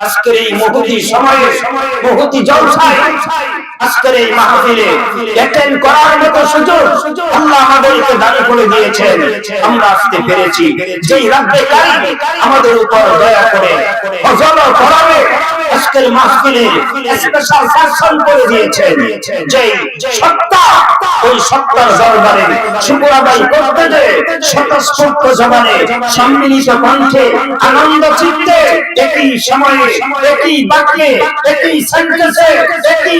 আজকের এই মহতি সময়ে মহতি জলসায় আজকের এই মাহফিলে অ্যাটেন্ড করার মতো সুযোগ আল্লাহ আমাদেরকে দান করে দিয়েছেন। আমরা আসতে পেরেছি যেই রাব্বে কারীম আমাদের উপর দয়া করে ফজল আজকের মাহফিলে স্পেশাল করে দিয়েছেন। যেই সত্তা, ওই সত্তার দরবারে করতে যে জবানে সম্মিলিত কণ্ঠে আনন্দ চিত্তে একই সময়ে, একই বাক্যে, একই সেন্টেন্সে একই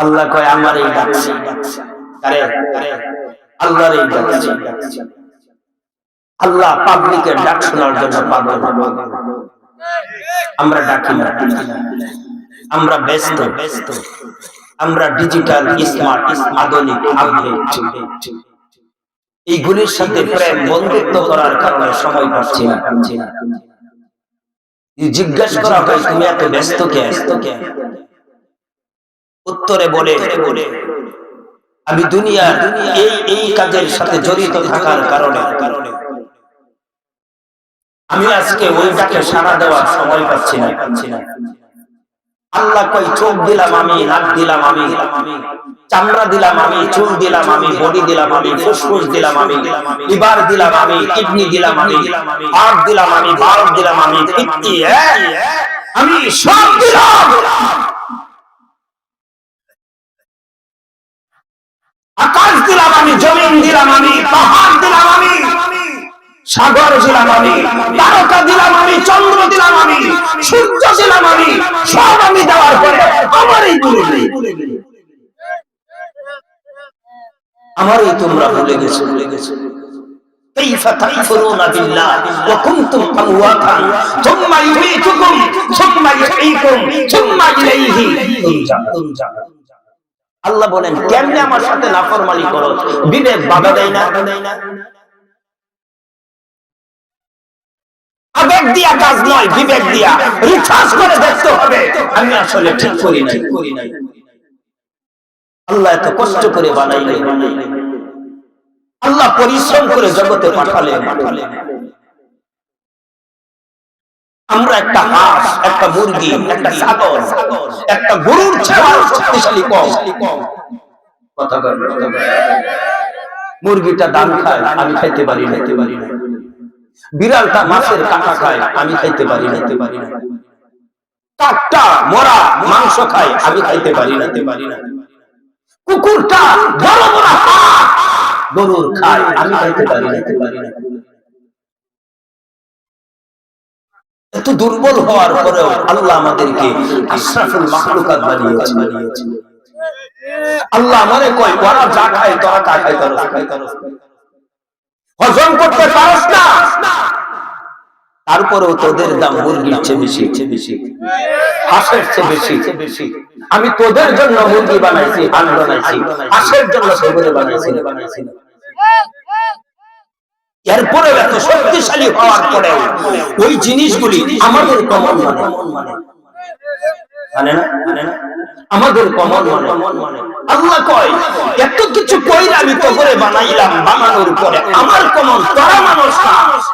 আল্লাহ কয়, আমার এই আল্লাহর এই আল্লাহ পাবলিকের ডাক শোনার জন্য পাগল আমরা ডাকি না। আমরা ব্যস্ত ব্যস্ত। আমরা ডিজিটাল স্মার্ট আধুনিক আপডেট এইগুলির সাথে প্রেম, বন্ধুত্ব করার কারণে সময় পাচ্ছি না। জিজ্ঞাসা করা হয় তুমি এত ব্যস্ত কে উত্তরে বলে, আমি দুনিয়ার এই এই কাজের সাথে জড়িত থাকার কারণে। কারণে আমি আজকে ওই ডাকে সাড়া দেওয়ার সময় পাচ্ছি না পাচ্ছি না। আল্লাহ কই চোখ দিলাম আমি নাক দিলাম আমি চামড়া দিলাম আমি চুল দিলাম আমি বডি দিলাম আমি ফুসফুস দিলাম আমি লিভার দিলাম আমি কিডনি দিলাম আমি হার্ট দিলাম আমি বাল্ব দিলাম আমি কিডনি আমি সব দিলাম আকাশ দিলাম আমি জমিন দিলাম আমি পাহাড় দিলাম আমি সাগর দিলাম আমি তারকা দিলাম আমি সূর্য দিলাম আমি সব আমি দেওয়ার পরে আমারই ভুলে গেলি আমারই তোমরা ভুলে গেছো ভুলে গেছো كيف تكفرون بالله وكنتم امواتا ثم يميتكم ثم يحييكم ثم اليه ترجعون আল্লাহ বলেন কেমনে আমার সাথে নাফরমানি করো বিবেক বাধা দেয় না দিয়া কাজ নয়, বিবেক দিয়া। করে দেখতে হবে। আমি আসলে ঠিক করি নাই। আল্লাহ এত কষ্ট করে বানাইলে। আল্লাহ পরিশ্রম করে জগতে পাঠালে পাঠালে আমরা একটা হাঁস, একটা মুরগি, একটা ছাগল, একটা গরুর শক্তিশালী কম। কথা মুরগিটা দান খায়, আমি খাইতে পারি খাইতে পারি না। বিড়ালটা মাছের কাঁটা খায়, আমি খাইতে পারি না। পারি না কাকটা মরা মাংস খায়, আমি খাইতে পারি না। পারি না কুকুরটা বড় বড় গরুর খায়, আমি খাইতে পারি না। পারি না এত দুর্বল হওয়ার পরেও আল্লাহ আমাদেরকে আশরাফুল বানিয়েছে বানিয়েছে। আল্লাহ মনে কয়, ওরা যা খায়, তোরা তা খায়, তোরা খায়। তোরা হজম করতে পারস না। তারপরেও তোদের দাম মুরগির চেয়ে বেশি। চেয়ে বেশি। হাঁসের চেয়ে বেশি চেয়ে বেশি। আমি তোদের জন্য মুরগি বানাইছি হাঁস বানাইছি। হাঁসের জন্য সেগুলো বানাইছি। বানাইছি। এরপরে এত শক্তিশালী হওয়ার পরে ওই জিনিসগুলি আমাদের কমন মানে। মানে না মানে না আমাদের কমন মানে আল্লাহ কয় এত কিছু কইরা আমি তো করে বানাইলাম বানানোর পরে আমার কমন তোরা মানুষ না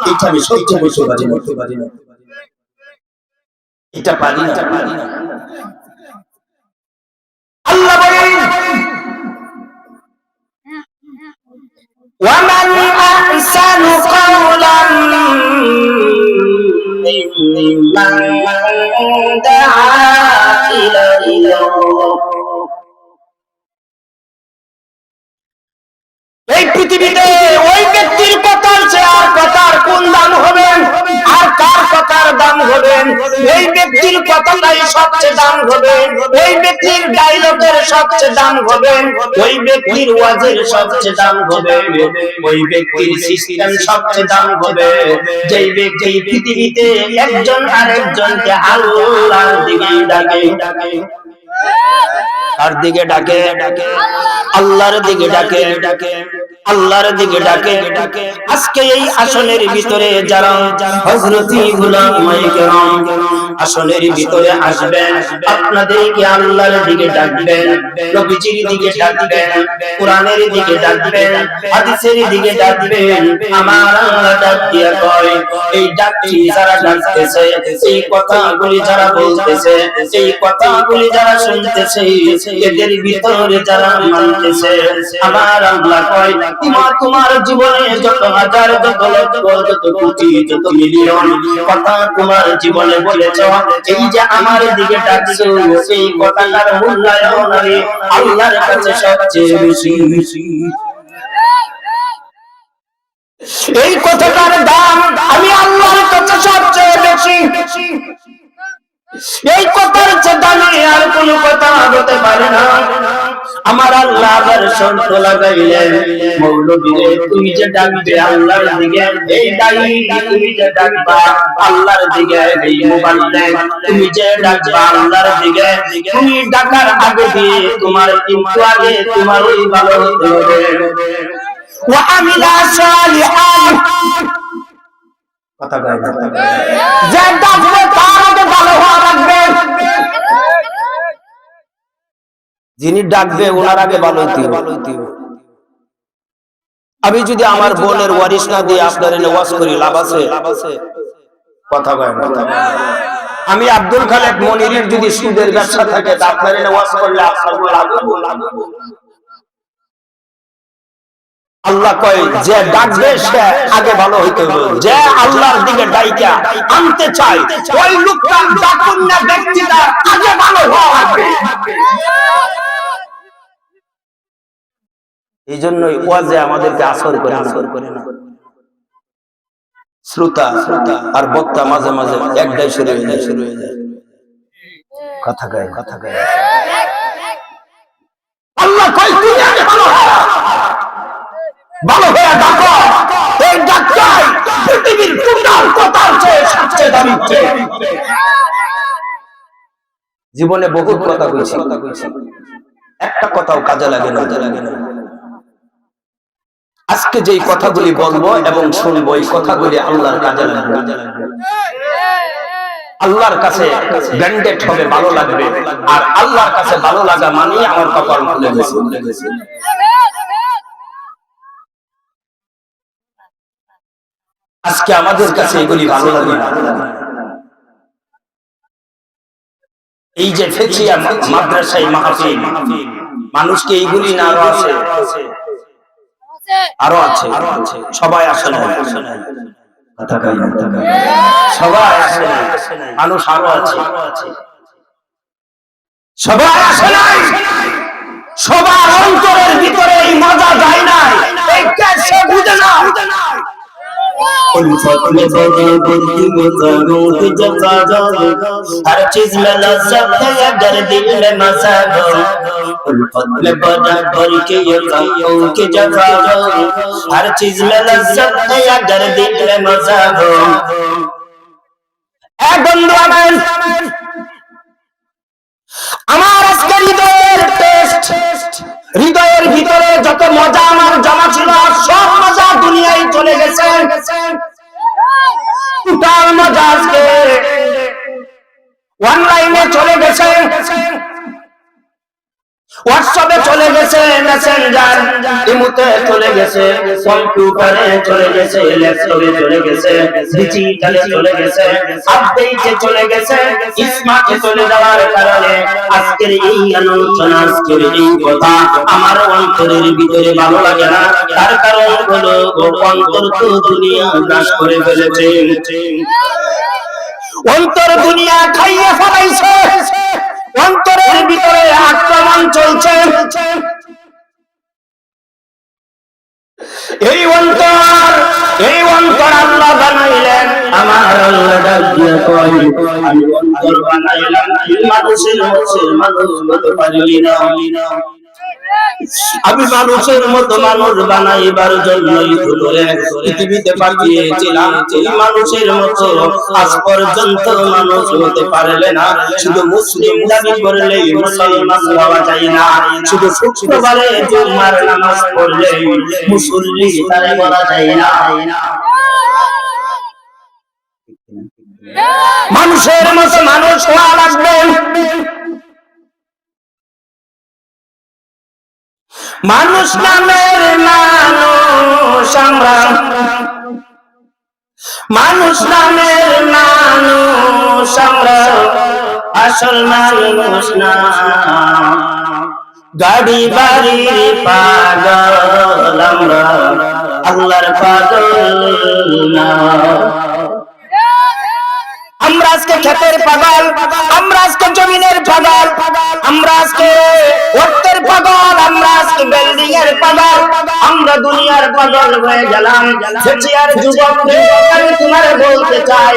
এটা আমি সহ্য করতে পারি না করতে পারি না এটা পারি না পারি না আল্লাহ বলেন ومن أحسن قولا ممن دعا إلى الله দাম হবেন। এই ব্যক্তির কথাটাই সবচেয়ে দাম হবে ওই ব্যক্তির ডায়লগের সবচেয়ে দাম হবে ওই ব্যক্তির ওয়াজের সবচেয়ে দাম হবে ওই ব্যক্তির সিস্টেম সবচেয়ে দাম হবে যেই ব্যক্তি পৃথিবীতে একজন আরেকজনকে আল্লাহর দিকে ডাকে। ডাকে দিকে ডাকে? ডাকে আল্লাহর দিকে ডাকে ডাকে। আল্লাহর দিকে ডাকে। আজকে এই আসনের ভিতরে যারা হজরতি গুলাম আসনের ভিতরে আসবেন। আপনাদেরকে আল্লাহর দিকে ডাকবেন, নবীজির দিকে ডাকবেন, কোরআনের দিকে ডাকবেন, হাদিসের দিকে ডাকবেন। আমার আল্লাহ ডাক দিয়া কয়, এই ডাকটি যারা ডাকতেছে, এই কথাগুলি যারা বলতেছে, এই কথাগুলি যারা শুনতেছে, এদের ভিতরে যারা মানতেছে, আমার আল্লাহ কয়, তোমার তোমার জীবনে যত হাজার, যত লক্ষ, যত কোটি, যত মিলিয়ন কথা তোমার জীবনে বলেছ এই যে আমার দিকে ডাকছো, সেই কথাটার মূল্যায়ন আল্লাহর কাছে সবচেয়ে বেশি। এই কথাটার দাম আমি আল্লাহর কাছে সবচেয়ে বেশি। এই কথার চেয়ে দামি আর কোনো কথা হতে পারে না। আমার আল্লাহ আবার শর্ত লাগাইলেন মৌলবী রে তুমি যে ডাকবে আল্লাহর দিকে এই দায়ী তুমি যে ডাকবা আল্লাহর দিকে এই মুবাল্লিগ তুমি যে ডাকবা আল্লাহর দিকে তুমি ডাকার আগে দিয়ে তোমার কিন্তু আগে তোমার ওই ভালো হতে হবে وعمل صالحا কথা কয় না যে ডাকবে যিনি ডাকবে ওনার আগে ভালো আমি যদি আমার বোনের ওয়ারিশ না দিয়ে আপনার এনে ওয়াজ করি লাভ আছে? কথা কয় না। আমি আব্দুল খালেক মনিরের যদি সুদের ব্যবসা থাকে আপনার এনে ওয়াজ করলে আপনার লাভ। আল্লাহ কয়, যে ডাকবে, সে আগে ভালো হইতে হবে। যে আল্লাহর দিকে ডাইকা, আনতে চায়, ওই লোকটা ডাকুন না ব্যক্তিটা আগে ভালো হওয়া লাগবে। এই জন্যই ওয়াজে আমাদেরকে আসর করে আসর করে না। শ্রোতা শ্রোতা আর বক্তা মাঝে মাঝে একটাই শুরু হয়ে যায়। শুরু হয়ে যায় কথা কয় কথা কয়। আল্লাহ কয় ভালো ডাকো এই পৃথিবীর টোটাল চেয়ে সবচেয়ে দামি? জীবনে বহুত কথা কইছি একটা কথাও কাজে লাগে না। কাজে লাগে না আজকে যেই কথাগুলি বলব এবং শুনব, এই কথাগুলি আল্লাহর কাজে লাগবে। আল্লাহর কাছে ব্যান্ডেড হবে, ভালো লাগবে। আর আল্লাহর কাছে ভালো লাগা মানে আমার কপাল খুলে গেছে। আজকে আমাদের কাছে এগুলি ভালো লাগে না। এই যে ফেচিয়া মাদ্রাসায় মাহফিল মানুষকে এইগুলি না আরও আছে? আরও আছে। সবাই আসে না না, না। সবাই আসে না মানুষ আরও আছে? সবাই আসে নাই? সবার অন্তরের ভিতরে এই মজা हर चीज में लज्जत है अगर दिल में मजा दो उल्फत में बड़ा भर के ये कामों की जफा दो हर चीज में लज्जत है अगर दिल में मजा दो এ বন্ধু আমার আমার আজকে হৃদয়ের টেস্ট হৃদয়ের ভিতরে যত মজা আমার জমা ছিল সব মজা দুনিয়ায় চলে গেছে টোটাল মজা আজকে। অনলাইনে চলে গেছে হোয়াটসঅ্যাপে চলে গেছে মেসেঞ্জার ইমুতে চলে গেছে কম্পিউটারে চলে গেছে ল্যাপটপে চলে গেছে ডিজিটালে চলে গেছে আপডেটে চলে গেছে স্মার্টে চলে যাওয়ার কারণে আজকের এই আলোচনা, আজকের এই কথা আমার অন্তরের ভিতরে ভালো লাগে না। তার কারণ হলো অন্তর তো দুনিয়া গ্রাস করে ফেলেছে। অন্তর দুনিয়া খাইয়ে ফেলাইছে। এই অন্তর এই অন্তর আল্লাহ বানাইলেন। আমার আল্লাহ ডাক দিয়া কয়, আমি অন্তর বানাইলাম মানুষের মানুষ মানুষ পারলি না। আমি মানুষের মতো মানুষ বানাইবার জন্যই পৃথিবীতে পাঠিয়েছিলাম। মানুষের মতো আজ পর্যন্ত মানুষ হতে পারলে না। শুধু মুসলিম দাবি করলেই মুসলমান হওয়া যায় না। শুধু শুক্রবারে জুম্মার নামাজ পড়লেই মুসল্লি তারে বলা যায় না। মানুষের মতো মানুষ হওয়া লাগবে। মানুষ নামের মানুষ আমরা। মানুষ নামের মানুষ আমরা। আসল মানুষ না। গাড়ি, বাড়ি, পাগল আমরা। আল্লাহর পাগল না। ক্ষেতের পাগল, আমরা আজকে জমিনের পাগল, আমরা আজকে অর্থের পাগল, আমরা আজকে বিল্ডিং এর পাগল, আমরা দুনিয়ার পাগল হয়ে গেলাম। সেচিয়ার যুবক, আমি তোমার বলতে চাই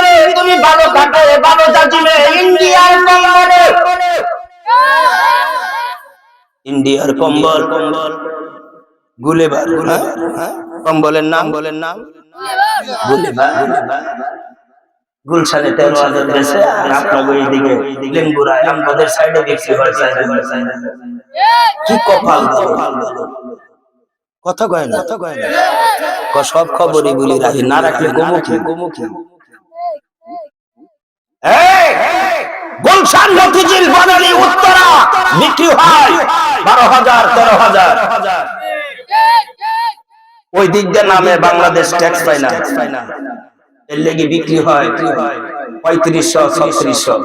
ভালো কাটে ভালো জাজিবে ইন্ডিয়ার কম্বলে। ইন্ডিয়ার কম্বল। কম্বল গুলেবার। হ্যাঁ? কম্বলের নাম? বলেন নাম? গুলেবার। গুলশানে তেরো হাজার দেশে আর এইদিকে আমাদের সাইডে দেখছি হয় সাইডে কি কপাল। কথা কয় না? কথা কয় না? সব খবরই বলি রাখি না রাখলে গোমুখী গোমুখী। গুলশান উত্তরা বিক্রি হয় বারো হাজার, তেরো হাজার। ওই দিক দিয়ে নামে বাংলাদেশ ট্যাক্স পাই না। এর লেগে বিক্রি হয় পঁয়ত্রিশশো, ছত্রিশশো।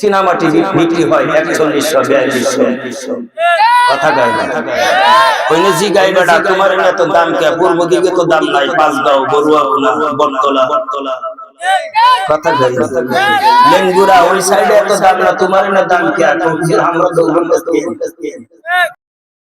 সিনেমাটি বিক্রি হয় একচল্লিশশো, বিয়াল্লিশশো। কথা কয় না? এনে দাম কে? পূর্ব দিকে তো দাম নাই, পাঁচ বড়ুয়া কোনা বটতলা বটতলা। কথা না লেঙ্গুরা ওই সাইডে এত দাম না তোমার না দাম কে আমরা তো